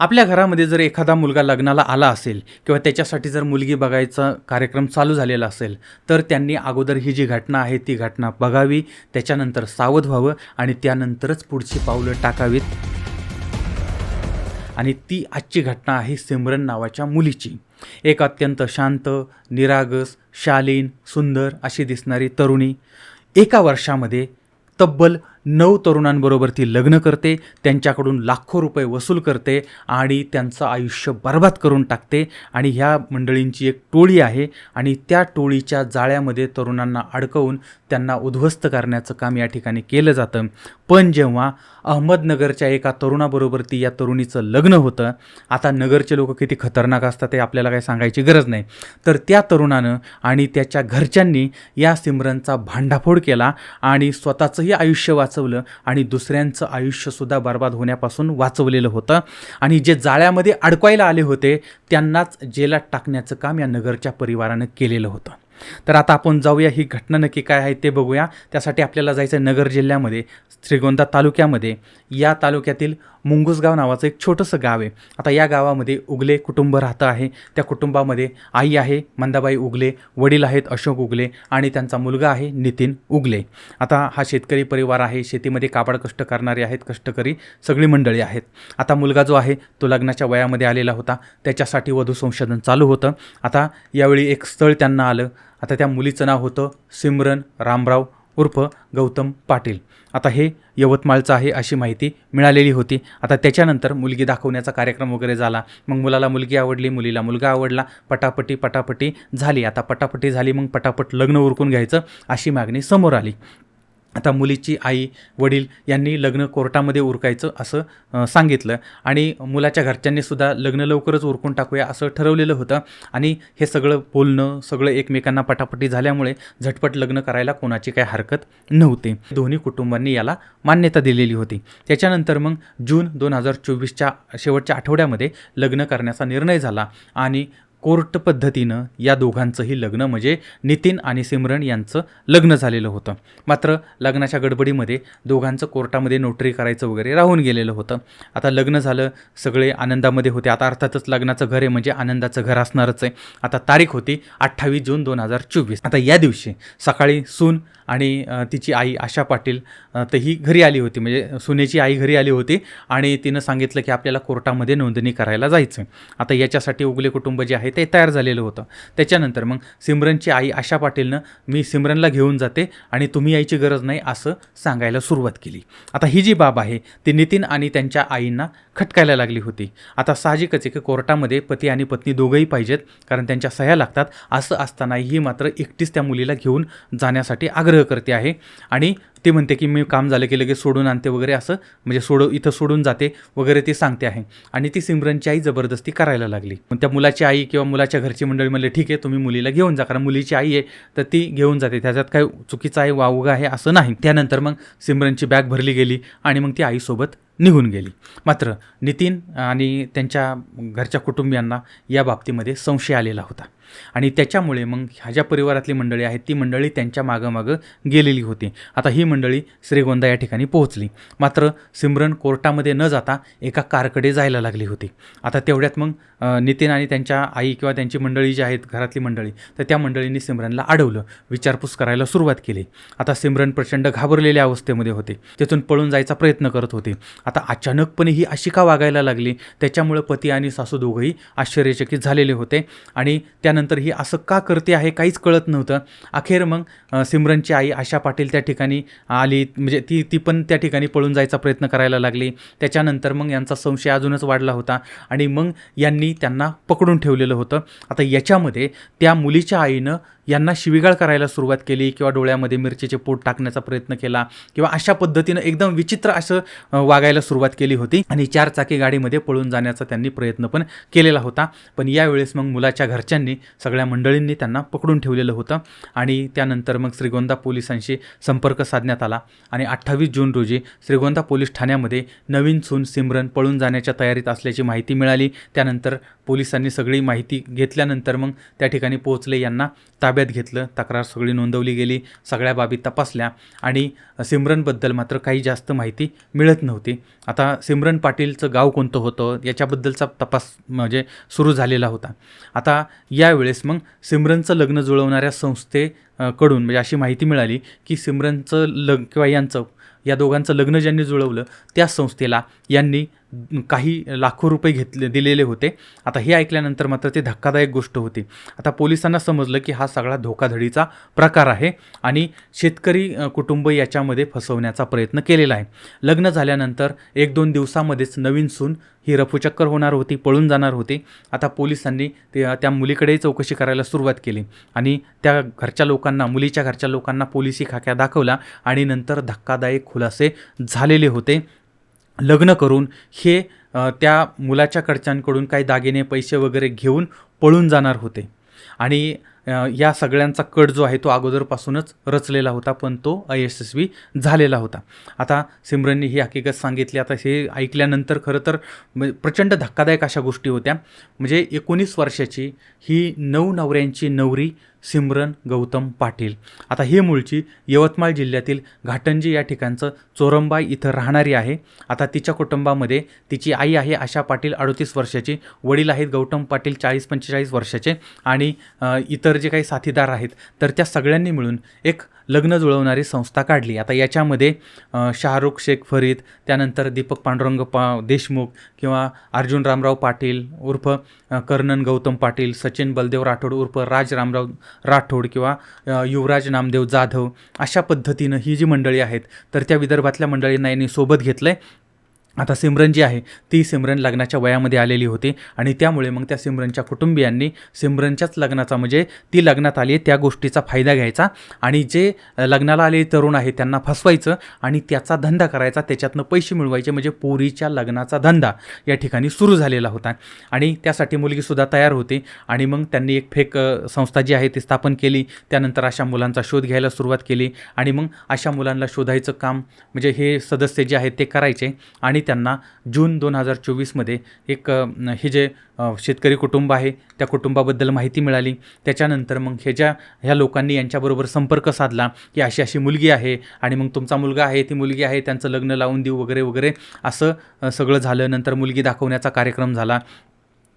आपल्या घरामध्ये जर एखादा मुलगा लग्नाला आला असेल किंवा त्याच्यासाठी जर मुलगी बघायचा कार्यक्रम चालू झालेला असेल तर त्यांनी अगोदर ही जी घटना आहे ती घटना बघावी त्याच्यानंतर सावध व्हावं आणि त्यानंतरच पुढची पावलं टाकावीत. आणि ती आजची घटना आहे सिमरन नावाच्या मुलीची. एक अत्यंत शांत निरागस शालीन सुंदर अशी दिसणारी तरुणी एका वर्षामध्ये तब्बल नऊ तरुणांबरोबर ती लग्न करते त्यांच्याकडून लाखो रुपये वसूल करते आणि त्यांचं आयुष्य बर्बाद करून टाकते. आणि ह्या मंडळींची एक टोळी आहे आणि त्या टोळीच्या जाळ्यामध्ये तरुणांना अडकवून त्यांना उद्ध्वस्त करण्याचं काम या ठिकाणी केलं जातं. पण जेव्हा अहमदनगरच्या एका तरुणाबरोबर ती या तरुणीचं लग्न होतं आता नगरचे लोक किती खतरनाक असतात ते आपल्याला काही सांगायची गरज नाही. तर त्या तरुणानं आणि त्याच्या घरच्यांनी या सिमरनचा भांडाफोड केला आणि स्वतःचंही आयुष्य वाचवलं आणि दुसऱ्यांचं आयुष्यसुद्धा बर्बाद होण्यापासून वाचवलेलं होतं. आणि जे जाळ्यामध्ये अडकवायला आले होते त्यांनाच जेलात टाकण्याचं काम या नगरच्या परिवारानं केलेलं होतं. तर आता आपण जाऊया ही घटना नक्की काय आहे ते बघूया. त्यासाठी आपल्याला जायचं आहे नगर जिल्ह्यामध्ये श्रीगोंदा तालुक्यामध्ये. या तालुक्यातील मुंगुसगाव नावाचं एक छोटंसं गाव आहे. आता या गावामध्ये उगले कुटुंब राहतं आहे. त्या कुटुंबामध्ये आई आहे मंदाबाई उगले वडील आहेत अशोक उगले आणि त्यांचा मुलगा आहे नितीन उगले. आता हा शेतकरी परिवार आहे. शेतीमध्ये काबाड कष्ट करणारे आहेत कष्टकरी सगळी मंडळी आहेत. आता मुलगा जो आहे तो लग्नाच्या वयामध्ये आलेला होता. त्याच्यासाठी वधू संशोधन चालू होतं. आता यावेळी एक स्थळ त्यांना आलं. आता त्या मुलीचं नाव होतं सिमरन रामराव उर्फ गौतम पाटील. आता हे यवतमाळचं आहे अशी माहिती मिळालेली होती. आता त्याच्यानंतर मुलगी दाखवण्याचा कार्यक्रम वगैरे झाला. मग मुलाला मुलगी आवडली मुलीला मुलगा आवडला. पटापटी पटापटी झाली. आता पटापटी झाली मग पटापट लग्न उरकून घ्यायचं अशी मागणी समोर आली. आता मुलीची आई वडील यांनी लग्न कोर्टामध्ये उरकायचं असं सांगितलं. आणि मुलाच्या घरच्यांनीसुद्धा लग्न लवकरच उरकून टाकूया असं ठरवलेलं होतं. आणि हे सगळं बोलणं सगळं एकमेकांना पटापटी झाल्यामुळे झटपट लग्न करायला कोणाची काही हरकत नव्हती. दोन्ही कुटुंबांनी याला मान्यता दिलेली होती. त्याच्यानंतर मग जून दोन हजार चोवीसच्या शेवटच्या आठवड्यामध्ये लग्न करण्याचा निर्णय झाला आणि कोर्ट पद्धतीनं या दोघांचंही लग्न म्हणजे नितीन आणि सिमरन यांचं लग्न झालेलं होतं. मात्र लग्नाच्या गडबडीमध्ये दोघांचं कोर्टामध्ये नोटरी करायचं वगैरे राहून गेलेलं होतं. आता लग्न झालं सगळे आनंदामध्ये होते. आता अर्थातच लग्नाचं घर आहे म्हणजे आनंदाचं घर असणारच आहे. आता तारीख होती अठ्ठावीस जून दोन हजार चोवीस. आता या दिवशी सकाळी सून आणि तिची आई आशा पाटील तर ही घरी आली होती. म्हणजे सुनेची आई घरी आली होती आणि तिनं सांगितलं की आपल्याला कोर्टामध्ये नोंदणी करायला जायचं आता याच्यासाठी उगले कुटुंब जे आहे ते तयार झालेलं होतं. त्याच्यानंतर मग सिमरनची आई आशा पाटीलनं मी सिमरनला घेऊन जाते आणि तुम्ही यायची गरज नाही असं सांगायला सुरुवात केली. आता ही जी बाब आहे ती नितीन आणि त्यांच्या आईंना खटकायला लागली होती. आता साहजिकच आहे की कोर्टामध्ये पती आणि पत्नी दोघंही पाहिजेत कारण त्यांच्या सह्या लागतात. असं असताना ही मात्र एकटीच त्या मुलीला घेऊन जाण्यासाठी आग्रह करते आहे. आणि ती म्हणते की मी काम झालं की लगेच सोडून आणते वगैरे असं म्हणजे सोड इथं सोडून जाते वगैरे ती सांगते आहे. आणि ती सिमरनची आई जबरदस्ती करायला लागली. मग त्या मुलाची आई किंवा मुलाच्या घरची मंडळी म्हणले ठीक आहे तुम्ही मुलीला घेऊन जा कारण मुलीची आई आहे तर ती घेऊन जाते. त्याच्यात काही चुकीचं आहे वावगं आहे असं नाही. त्यानंतर मग सिमरनची बॅग भरली गेली आणि मग ती आईसोबत निघून गेली. मात्र नितीन आणि त्यांच्या घरच्या कुटुंबियांना या बाबतीमध्ये संशय आलेला होता. आणि त्याच्यामुळे मग ह्या ज्या परिवारातली मंडळी आहेत ती मंडळी त्यांच्या मागं मागं गेलेली होती. आता ही मंडळी श्रीगोंदा या ठिकाणी पोहोचली. मात्र सिमरन कोर्टामध्ये न जाता एका कारकडे जायला लागली होती. आता तेवढ्यात मग नितीन आणि त्यांच्या आई किंवा त्यांची मंडळी जी आहेत घरातली मंडळी तर त्या मंडळींनी सिमरनला अडवलं विचारपूस करायला सुरुवात केली. आता सिमरन प्रचंड घाबरलेल्या अवस्थेमध्ये होते. तिथून पळून जायचा प्रयत्न करत होते. आता अचानकपणे ही अशी का वागायला लागली. त्याच्यामुळे पती आणि सासू दोघंही आश्चर्यचकित झालेले होते आणि त्या त्यानंतर ही असं का करते आहे काहीच कळत नव्हतं. अखेर मग सिमरनची आई आशा पाटील त्या ठिकाणी आली. म्हणजे ती ती पण त्या ठिकाणी पळून जायचा प्रयत्न करायला लागली. त्याच्यानंतर मग यांचा संशय अजूनच वाढला होता आणि मग यांनी त्यांना पकडून ठेवलेलं होतं. आता याच्यामध्ये त्या मुलीच्या आईनं यांना शिवीगाळ करायला सुरुवात केली किंवा डोळ्यामध्ये मिरचीचे पोट टाकण्याचा प्रयत्न केला किंवा अशा पद्धतीनं एकदम विचित्र असं वागायला सुरुवात केली होती. आणि चार चाकी गाडीमध्ये पळून जाण्याचा त्यांनी प्रयत्न पण केलेला होता. पण यावेळेस मग मुलाच्या घरच्यांनी सगळ्या मंडळींनी त्यांना पकडून ठेवलेलं होतं. आणि त्यानंतर मग श्रीगोंदा पोलिसांशी संपर्क साधण्यात आला. आणि अठ्ठावीस जून रोजी श्रीगोंदा पोलीस ठाण्यामध्ये नवीन सून सिमरन पळून जाण्याच्या तयारीत असल्याची माहिती मिळाली. त्यानंतर पोलिसांनी सगळी माहिती घेतल्यानंतर मग त्या ठिकाणी पोहोचले. यांना ताब्यात ताब्यात घेतलं. तक्रार सगळी नोंदवली गेली. सगळ्या बाबी तपासल्या आणि सिमरनबद्दल मात्र काही जास्त माहिती मिळत नव्हती. आता सिमरन पाटीलचं गाव कोणतं होतं याच्याबद्दलचा तपास म्हणजे सुरू झालेला होता. आता यावेळेस मग सिमरनचं लग्न जुळवणाऱ्या संस्थेकडून म्हणजे अशी माहिती मिळाली की सिमरनचं लग किंवा यांचं या दोघांचं लग्न ज्यांनी जुळवलं त्या संस्थेला यांनी काही लाखो रुपये घेतले दिलेले होते. आता हे ऐकल्यानंतर मात्र ते धक्कादायक गोष्ट होती. आता पोलिसांना समजलं की हा सगळा धोकाधडीचा प्रकार आहे आणि शेतकरी कुटुंब याच्यामध्ये फसवण्याचा प्रयत्न केलेला आहे. लग्न झाल्यानंतर एक दोन दिवसामध्येच नवीन सून ही रफूचक्कर होणार होती पळून जाणार होती. आता पोलिसांनी ते त्या मुलीकडेही चौकशी करायला सुरुवात केली आणि त्या घरच्या लोकांना मुलीच्या घरच्या लोकांना पोलिसी खाक्या दाखवला आणि नंतर धक्कादायक खुलासे झालेले होते. लग्न करून हे त्या मुलाच्या कडच्यांकडून काही दागिने पैसे वगैरे घेऊन पळून जाणार होते. आणि या सगळ्यांचा कट जो आहे तो अगोदरपासूनच रचलेला होता पण तो अयशस्वी झालेला होता. आता सिमरनने ही हकीकत सांगितली. आता हे ऐकल्यानंतर खरं तर म्हणजे प्रचंड धक्कादायक अशा गोष्टी होत्या. म्हणजे एकोणीस वर्षाची ही नऊ नवऱ्यांची नवरी सिमरन गौतम पाटील. आता हे मूळची यवतमाळ जिल्ह्यातील घाटंजी या ठिकाणचं चोरंबाई इथं राहणारी आहे. आता तिच्या कुटुंबामध्ये तिची आई आहे आशा पाटील अडतीस वर्षाची वडील आहेत गौतम पाटील चाळीस पंचेचाळीस वर्षाचे आणि इतर जे काही साथीदार आहेत तर त्या सगळ्यांनी मिळून एक लग्न जुळवणारी संस्था काढली. आता याच्यामध्ये शाहरुख शेख फरीद त्यानंतर दीपक पांडुरंग पा देशमुख किंवा अर्जुन रामराव पाटील उर्फ कर्णन गौतम पाटील सचिन बलदेव राठोड उर्फ राज रामराव राठोड किंवा युवराज नामदेव जाधव अशा पद्धतीनं ही जी मंडळी आहेत तर त्या विदर्भातल्या मंडळींना यांनी सोबत घेतलं आहे आता सिमरन जी आहे ती सिमरन लग्नाच्या वयामध्ये आलेली होती आणि त्यामुळे मग त्या सिमरनच्या कुटुंबियांनी सिमरनच्याच लग्नाचा म्हणजे ती लग्नात आली आहे त्या गोष्टीचा फायदा घ्यायचा आणि जे लग्नाला आलेले तरुण आहे त्यांना फसवायचं आणि त्याचा धंदा करायचा त्याच्यातनं पैसे मिळवायचे म्हणजे पोरीच्या लग्नाचा धंदा या ठिकाणी सुरू झालेला होता आणि त्यासाठी मुलगीसुद्धा तयार होती आणि मग त्यांनी एक फेक संस्था जी आहे ती स्थापन केली त्यानंतर अशा मुलांचा शोध घ्यायला सुरुवात केली आणि मग अशा मुलांना शोधायचं काम म्हणजे हे सदस्य जे आहेत ते करायचे आणि त्यांना जून दोन हजार चोवीसमध्ये एक हे जे शेतकरी कुटुंब आहे त्या कुटुंबाबद्दल माहिती मिळाली. त्याच्यानंतर मग हे ज्या ह्या लोकांनी यांच्याबरोबर संपर्क साधला की अशी अशी मुलगी आहे आणि मग तुमचा मुलगा आहे ती मुलगी आहे त्यांचं लग्न लावून देऊ वगैरे वगैरे असं सगळं झालं. नंतर मुलगी दाखवण्याचा कार्यक्रम झाला.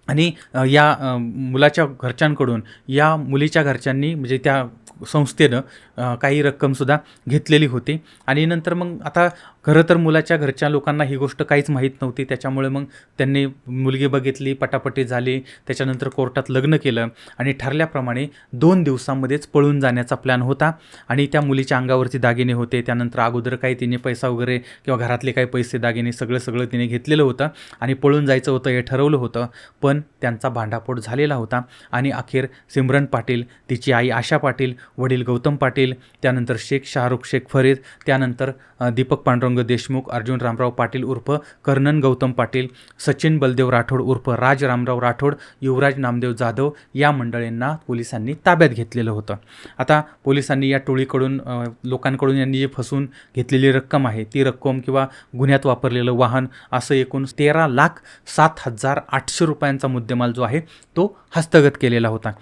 आणि या मुलाच्या घरच्यांकडून या मुलीच्या घरच्यांनी म्हणजे त्या संस्थेनं काही रक्कमसुद्धा घेतलेली होती. आणि नंतर मग आता खरं तर मुलाच्या घरच्या लोकांना ही गोष्ट काहीच माहीत नव्हती. त्याच्यामुळे मग त्यांनी मुलगी बघितली पटापटी झाली त्याच्यानंतर कोर्टात लग्न केलं आणि ठरल्याप्रमाणे दोन दिवसांमध्येच पळून जाण्याचा प्लॅन होता आणि त्या मुलीच्या अंगावरती दागिने होते. त्यानंतर अगोदर काही तिने पैसा वगैरे किंवा घरातले काही पैसे दागिने सगळं सगळं तिने घेतलेलं होतं आणि पळून जायचं होतं हे ठरवलं होतं. पण त्यांचा भांडाफोड झालेला होता आणि अखेर सिमरन पाटील तिची आई आशा पाटील वडील गौतम पाटील त्यानंतर शेख शाहरुख शेख फरीद त्यानंतर दीपक पांडुरंग देशमुख अर्जुन रामराव पाटील उर्फ कर्णन गौतम पाटील सचिन बलदेव राठोड उर्फ राज रामराव राठोड युवराज नामदेव जाधव या मंडळींना पोलिसांनी ताब्यात घेतलेलं होतं. आता पोलिसांनी या टोळीकडून लोकांकडून यांनी जी फसून घेतलेली रक्कम आहे ती रक्कम किंवा गुन्ह्यात वापरलेलं वाहन असं एकूण तेरा लाख सात हजार आठशे रुपयांचा मुद्देमाल जो आहे तो हस्तगत केलेला होता.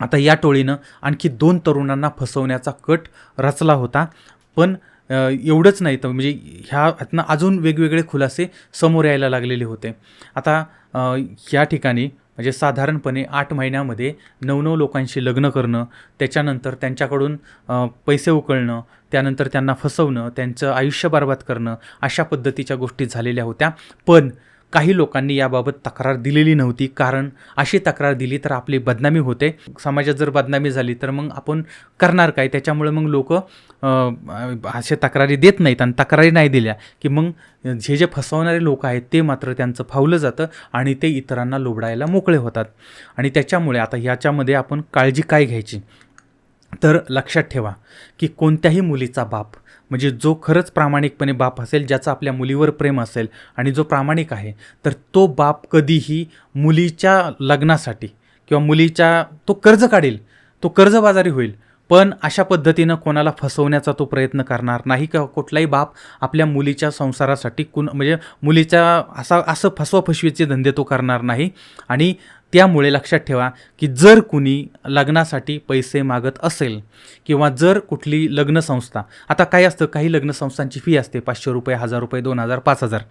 आता या टोळीनं आणखी दोन तरुणांना फसवण्याचा कट रचला होता पण एवढंच नाही तर म्हणजे ह्यातनं अजून वेगवेगळे खुलासे समोर यायला लागलेले होते. आता या ठिकाणी म्हणजे साधारणपणे आठ महिन्यामध्ये नऊ नऊ लोकांशी लग्न करणं त्याच्यानंतर त्यांच्याकडून पैसे उकळणं त्यानंतर त्यांना फसवणं त्यांचं आयुष्य बर्बाद करणं अशा पद्धतीच्या गोष्टी झालेल्या होत्या. पण काही लोकांनी याबाबत तक्रार दिलेली नव्हती कारण अशी तक्रार दिली तर आपली बदनामी होते. समाजात जर बदनामी झाली तर मग आपण करणार काय? त्याच्यामुळे मग लोक असे तक्रारी देत नाहीत आणि तक्रारी नाही दिल्या की मग जे जे फसवणारे लोक आहेत ते मात्र त्यांचं फावलं जातं आणि ते इतरांना लोबडायला मोकळे होतात. आणि त्याच्यामुळे आता ह्याच्यामध्ये आपण काळजी काय घ्यायची? तर लक्षात ठेवा की कोणत्याही मुलीचा बाप म्हणजे जो खरंच प्रामाणिकपणे बाप असेल ज्याचं आपल्या मुलीवर प्रेम असेल आणि जो प्रामाणिक आहे तर तो बाप कधीही मुलीच्या लग्नासाठी किंवा मुलीच्या तो कर्ज काढेल तो कर्जबाजारी होईल. पण अशा पद्धतीनं कोणाला फसवण्याचा तो प्रयत्न करणार नाही किंवा कुठलाही बाप आपल्या मुलीच्या संसारासाठी कुण म्हणजे मुलीच्या असा असं फसवाफसवीचे धंदे तो करणार नाही. आणि त्यामुळे लक्षात ठेवा की जर कुणी लग्नासाठी पैसे मागत असेल किंवा जर कुठली लग्नसंस्था आता काय असतं काही लग्नसंस्थांची फी असते पाचशे रुपये हजार रुपये दोन हजार पाच हजार.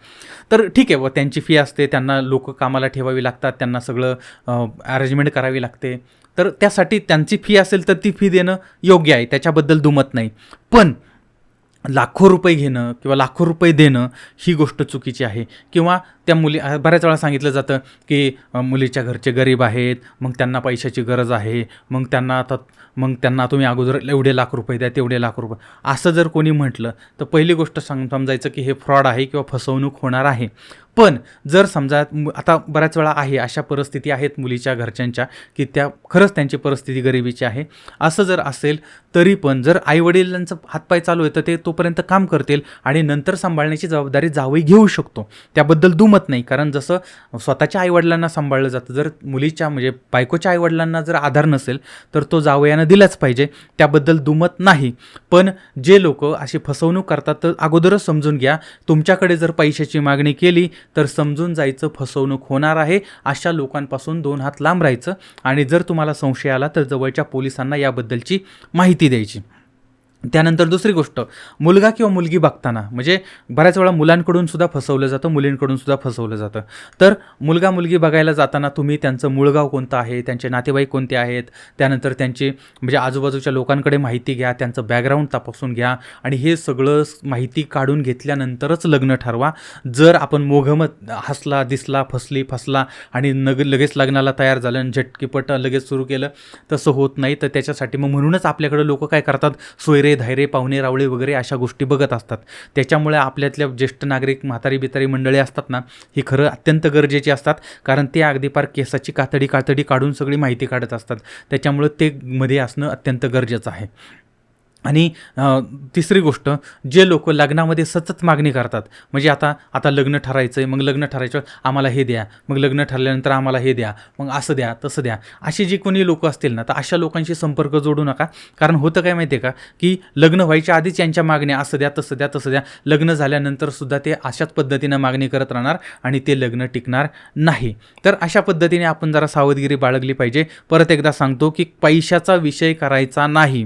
तर ठीक आहे व त्यांची फी असते त्यांना लोक कामाला ठेवावी लागतात त्यांना सगळं अरेंजमेंट करावी लागते. तर त्यासाठी त्यांची फी असेल तर ती फी देणं योग्य आहे त्याच्याबद्दल दुमत नाही. पण लाखो रुपये घेणं किंवा लाखो रुपये देणं ही गोष्ट चुकीची आहे. किंवा त्या मुली बऱ्याच वेळा सांगितलं जातं की मुलीच्या घरचे गरीब आहेत मग त्यांना पैशाची गरज आहे मग त्यांना आता मग त्यांना तुम्ही अगोदर एवढे लाख रुपये द्या तेवढे लाख रुपये. असं जर कोणी म्हटलं तर पहिली गोष्ट सांग समजायचं की हे फ्रॉड आहे किंवा फसवणूक होणार आहे. पण जर समजा आता बऱ्याच वेळा आहे अशा परिस्थिती आहेत मुलीच्या घरच्यांच्या की त्या खरंच त्यांची परिस्थिती गरिबीची आहे. असं जर असेल तरी पण जर आईवडिलांचं हातपाय चालू आहे तर ते तोपर्यंत काम करतील आणि नंतर सांभाळण्याची जबाबदारी जावई घेऊ शकतो. त्याबद्दल दुम दुमत नाही. कारण जसं स्वतःच्या आईवडिलांना सांभाळलं जातं. जर मुलीच्या म्हणजे बायकोच्या आईवडिलांना जर आधार नसेल तर तो जावयानं दिलाच पाहिजे. त्याबद्दल दुमत नाही. पण जे लोक अशी फसवणूक करतात तर अगोदरच समजून घ्या. तुमच्याकडे जर पैशाची मागणी केली तर समजून जायचं फसवणूक होणार आहे. अशा लोकांपासून दोन हात लांब राहायचं. आणि जर तुम्हाला संशय आला तर जवळच्या पोलिसांना याबद्दलची माहिती द्यायची. त्यानंतर दुसरी गोष्ट मुलगा किंवा मुलगी बघताना म्हणजे बऱ्याच वेळा मुलांकडून सुद्धा फसवलं जातं मुलींकडून सुद्धा फसवलं जातं. तर मुलगा मुलगी बघायला जाताना तुम्ही त्यांचं मुळगाव कोणतं आहे त्यांचे नातेवाईक कोणते आहेत त्यानंतर त्यांची म्हणजे आजूबाजूच्या लोकांकडे माहिती घ्या त्यांचं बॅकग्राऊंड तपासून घ्या आणि हे सगळं माहिती काढून घेतल्यानंतरच लग्न ठरवा. जर आपण मोघमत हसला दिसला फसली फसला आणि नग लगेच लग्नाला तयार झालं आणि झटकीपट लगेच सुरू केलं तसं होत नाही. तर त्याच्यासाठी मग म्हणूनच आपल्याकडे लोक काय करतात? सोयरे धायरे पाहुणे रावळे वगैरे अशा गोष्टी बघत असतात. त्याच्यामुळे आपल्यातल्या ज्येष्ठ नागरिक म्हातारी बितारी मंडळी असतात ना ही खरं अत्यंत गरजेची असतात. कारण ते अगदी पार केसाची कातडी कातडी काढून सगळी माहिती काढत असतात. त्याच्यामुळं ते मध्ये असणं अत्यंत गरजेचं आहे. आणि तिसरी गोष्ट जे लोक लग्नामध्ये सतत मागणी करतात म्हणजे आता आता लग्न ठरायचं आहे मग लग्न ठरायचं आम्हाला हे द्या मग लग्न ठरल्यानंतर आम्हाला हे द्या मग असं द्या तसं द्या अशी जे कोणी लोकं असतील ना तर अशा लोकांशी संपर्क जोडू नका. कारण होतं काय माहिती आहे का की लग्न व्हायच्या आधीच यांच्या मागण्या असं द्या तसं द्या तसं द्या लग्न झाल्यानंतर सुद्धा ते अशाच पद्धतीनं मागणी करत राहणार आणि ते लग्न टिकणार नाही. तर अशा पद्धतीने आपण जरा सावधगिरी बाळगली पाहिजे. परत एकदा सांगतो की पैशाचा विषय करायचा नाही.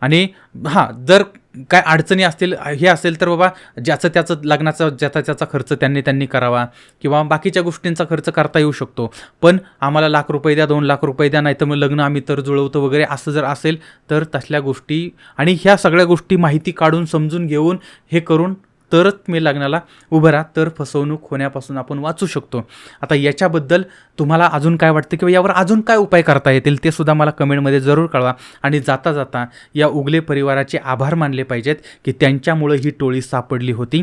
आणि हां जर काय अडचणी असतील हे असेल तर बाबा ज्याचं त्याचं लग्नाचा ज्याचा त्याचा खर्च त्यांनी त्यांनी करावा किंवा बाकीच्या गोष्टींचा खर्च करता येऊ शकतो. पण आम्हाला लाख रुपये द्या दोन लाख रुपये द्या नाही तर मग लग्न आम्ही तर जुळवतो वगैरे असं जर असेल तर तसल्या गोष्टी आणि ह्या सगळ्या गोष्टी माहिती काढून समजून घेऊन हे करून तरच मी लग्नाला उभं राहा. तर फसवणूक होण्यापासून आपण वाचू शकतो. आता याच्याबद्दल तुम्हाला अजून काय वाटतं किंवा यावर अजून काय उपाय करता येतील ते सुद्धा मला कमेंटमध्ये जरूर कळवा. आणि जाता जाता या उगले परिवाराचे आभार मानले पाहिजेत की त्यांच्यामुळं ही टोळी सापडली होती.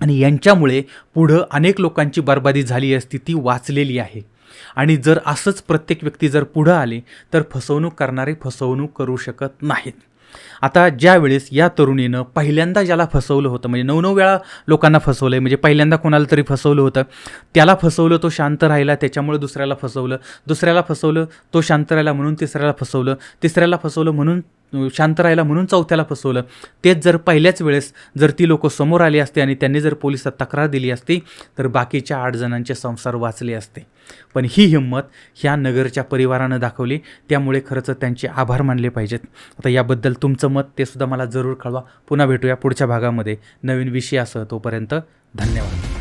आणि यांच्यामुळे पुढं अनेक लोकांची बर्बादी झाली असती ती वाचलेली आहे. आणि जर असंच प्रत्येक व्यक्ती जर पुढं आले तर फसवणूक करणारे फसवणूक करू शकत नाहीत. आता ज्यावेळेस या तरुणीनं पहिल्यांदा ज्याला फसवलं होतं म्हणजे नऊ नऊ वेळा लोकांना फसवलं आहे म्हणजे पहिल्यांदा कोणाला तरी फसवलं होतं त्याला फसवलं तो शांत राहिला त्याच्यामुळे दुसऱ्याला फसवलं. दुसऱ्याला फसवलं तो शांत राहिला म्हणून तिसऱ्याला फसवलं. तिसऱ्याला फसवलं म्हणून शांत राहिला म्हणून चौथ्याला फसवलं. तेच जर पहिल्याच वेळेस जर ती लोकं समोर आली असते आणि त्यांनी जर पोलिसात तक्रार दिली असती तर बाकीच्या आठ जणांचे संसार वाचले असते. पण ही हिंमत ह्या नगरच्या परिवारानं दाखवली. त्यामुळे खरंच त्यांचे आभार मानले पाहिजेत. आता याबद्दल तुमचं मत ते सुद्धा मला जरूर कळवा. पुन्हा भेटूया पुढच्या भागामध्ये. नवीन विषय असं तोपर्यंत धन्यवाद.